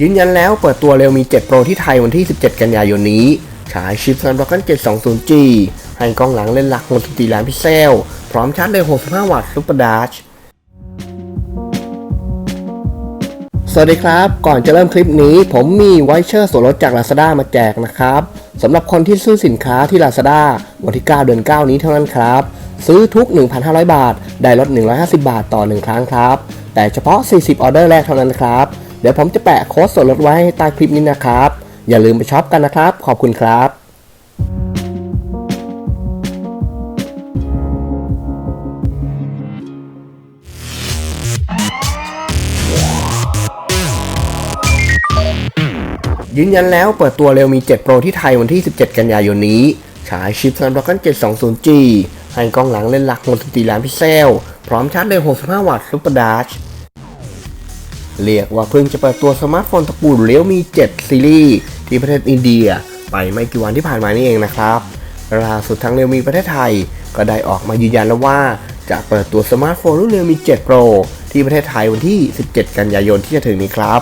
ยืนยันแล้วเปิดตัวเร็วมี 7 Pro ที่ไทยวันที่ 17 กันยายนนี้ ฉายชิป Snapdragon 720G ให้กล้องหลังเลนส์หลัก 64 ล้านพิกเซล พร้อมชาร์จเร็ว 65 วัตต์ Super Dash สวัสดีครับ ก่อนจะเริ่มคลิปนี้ ผมมีไวเชอร์ส่วนลดจาก Lazada มาแจกนะครับสำหรับคนที่ซื้อสินค้าที่ Lazada วันที่ 9 เดือน 9 นี้เท่านั้นครับ ซื้อทุก 1,500 บาท ได้ลด 150 บาทต่อ 1 ครั้งครับ แต่เฉพาะ 40 ออเดอร์แรกเท่านั้นครับ เดี๋ยวผมจะแปะโค้ดส่วนลดไว้ให้ใต้คลิปนี้นะครับ อย่าลืมไปช็อปกันนะครับ ขอบคุณครับยืนยันแล้วเปิดตัวเร็วมี 7 Pro ที่ไทยวันที่ 17 กันยายนนี้ ฉายชิป Snapdragon 720G ให้กล้องหลังเลนส์หลัก 64 ล้านพิกเซล พร้อมชาร์จเร็ว 65 วัตต์ Super Dash เรียกว่าเพิ่งจะเปิดตัวสมาร์ทโฟนตระกูลเลี้ยวมี 7 ซีรีส์ที่ประเทศอินเดีย ไปไม่กี่วันที่ผ่านมานี่เองนะครับล่าสุดทางเรียวมีประเทศไทย ก็ได้ออกมายืนยันแล้วว่า จะเปิดตัวสมาร์ทโฟนรุ่นเรียวมี 7 Pro ที่ประเทศไทยวันที่ 17 กันยายนที่จะถึงนี้ครับ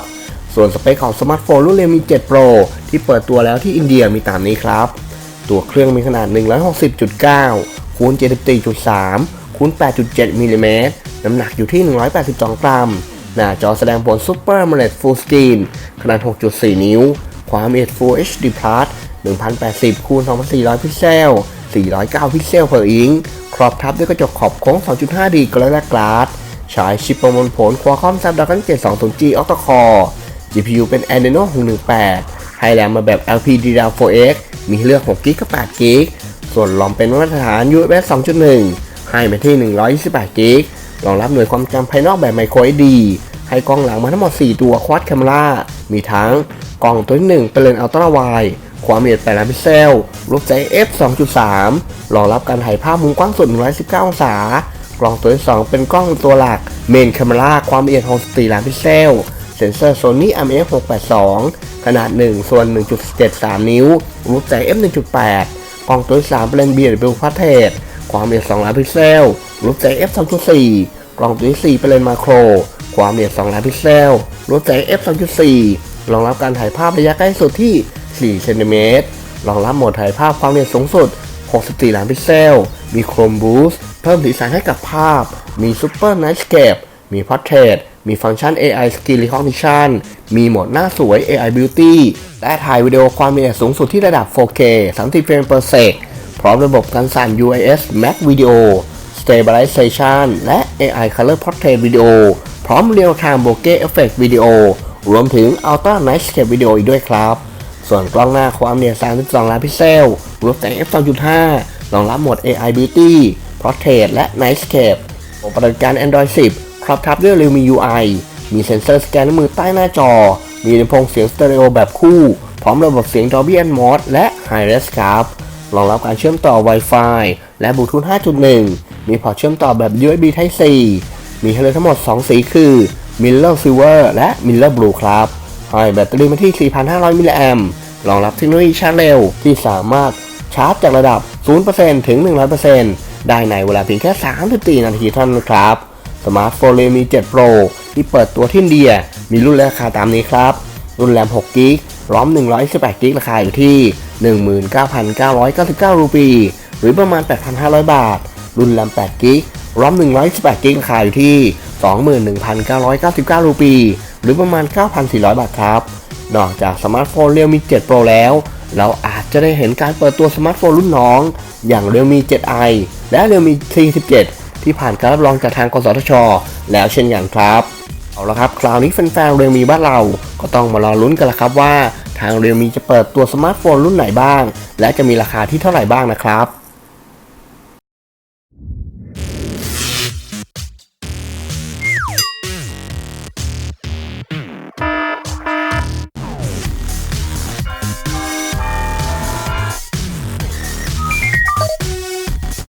ส่วนสเปคของสมาร์ทโฟนรุ่นเรียวมี 7 Pro ที่เปิดตัวแล้วที่อินเดียมีตามนี้ครับ ตัวเครื่องมีขนาด 160.9คูณ74.3คูณ8.7มิลลิเมตรน้ำหนักอยู่ที่ 182 กรัม หน้าจอแสดงผล Super AMOLED Full Screen ขนาด 6.4 นิ้ว ความละเอียด Full HD Plus 1080คูณ2400 พิกเซล 409 พิกเซล per inch ครอบทับด้วยกระจกขอบโค้ง 2.5D Gorilla Glass ใช้ชิปประมวลผล Qualcomm Snapdragon 720G Octa Core GPU เป็น Adreno 618 ให้แรมมาแบบ LPDDR4X มีเลือก6 g b กับ8 g b ส่วนลอมเป็นมาตรฐาน USB 2.1 ให้มาที่128 g b รองรับหน่วยความจำภายนอกแบบ Micro SD ให้กล้องหลังมาทั้งหมด 4 ตัว Quad Camera มีทั้งกล้องตัวที่ 1 เป็นเลนส์อัลตร้าไวด์ความละเอียด8ล้านพิกเซลรูปไซส์ f 2.3 รองรับการถ่ายภาพมุมกว้างสุด 119 องศา กล้องตัวที่ 2 เป็นกล้องตัวหลัก Main Camera ความละเอียด64ล้านพิกเซลเซ็นเซอร์ Sony IMX 682 ขนาด 1 ส่วน 1.73 นิ้ว รูปไซส์ f 1.8 กล้องตัวที่ 3 เป็นเลนส์ BW Portrait ความละเอียด2ล้านพิกเซลรูปไซส์ f 2.4กล้องตัวที่4เป็นเลนส์มาโคร ความละเอียด2ล้านพิกเซลรูปไซส์ f 2.4รองรับการถ่ายภาพระยะใกล้สุดที่ 4 เซนติเมตรรองรับโหมดถ่ายภาพความละเอียดสูงสุด 64 ล้านพิกเซล มี Chrome Boost เพิ่มสีสันให้กับภาพ มี Super Nightscape มี Portrait มีฟังก์ชัน AI Skill Recognition มีโหมดหน้าสวย AI Beauty และถ่ายวิดีโอความละเอียดสูงสุดที่ระดับ 4K 30เฟรม per sec พร้อมระบบการสั่น UIS Mac Video Stabilization และ AI Color Portrait Video พร้อม Real Time Bokeh Effect Video รวมถึง Ultra Nightscape Video อีกด้วยครับ ส่วนกล้องหน้าความละเอียด32 ล้านพิกเซลรูปแต่ง f 2.5รองรับโหมด AI Beauty Portrait และ Nightscape ระบบปฏิบัติการ Android 10 ครอบทับด้วย Realme UI มีเซ็นเซอร์สแกนนิ้วมือใต้หน้าจอ มีลำโพงเสียงสเตอริโอแบบคู่ พร้อมระบบเสียง Dolby Atmos และ Hi-Res ครับ รองรับการเชื่อมต่อ Wi-Fi และ Bluetooth 5.1 มีพอร์ตเชื่อมต่อแบบ USB Type C มีให้เลือกทั้งหมด 2 สีคือ Mirror Silver และ Mirror Blue ครับให้แบตเตอรี่มาที่ 4,500 มิลลิแอมป์รองรับเทคโนโลยีชาร์จเร็ว ที่สามารถชาร์จจากระดับ 0%ถึง 100%ได้ในเวลาเพียงแค่ 34 นาทีเท่านั้นครับ สมาร์ทโฟนเรมี7 Pro ที่เปิดตัวที่อินเดีย มีรุ่นราคาตามนี้ครับ รุ่นแรม6กิก ร้อม128กิกราคาอยู่ที่ 19,999 รูปี หรือประมาณ 8,500 บาท รุ่นแรม8กิกร้อม128กิกราคาอยู่ที่ 21,999 รูปี หรือประมาณ 9,400 บาทครับ นอกจากสมาร์ทโฟน Realme 7 Pro แล้ว เราอาจจะได้เห็นการเปิดตัวสมาร์ทโฟนรุ่นน้อง อย่าง Realme 7i และ Realme C17 ที่ผ่านการรับรองจากทางกสทช แล้วเช่นกันครับเอาละครับ คราวนี้แฟนๆ Realme บ้านเราก็ต้องมารอลุ้นกันละครับว่า ทาง Realme จะเปิดตัวสมาร์ทโฟนรุ่นไหนบ้าง และจะมีราคาที่เท่าไหร่บ้างนะครับ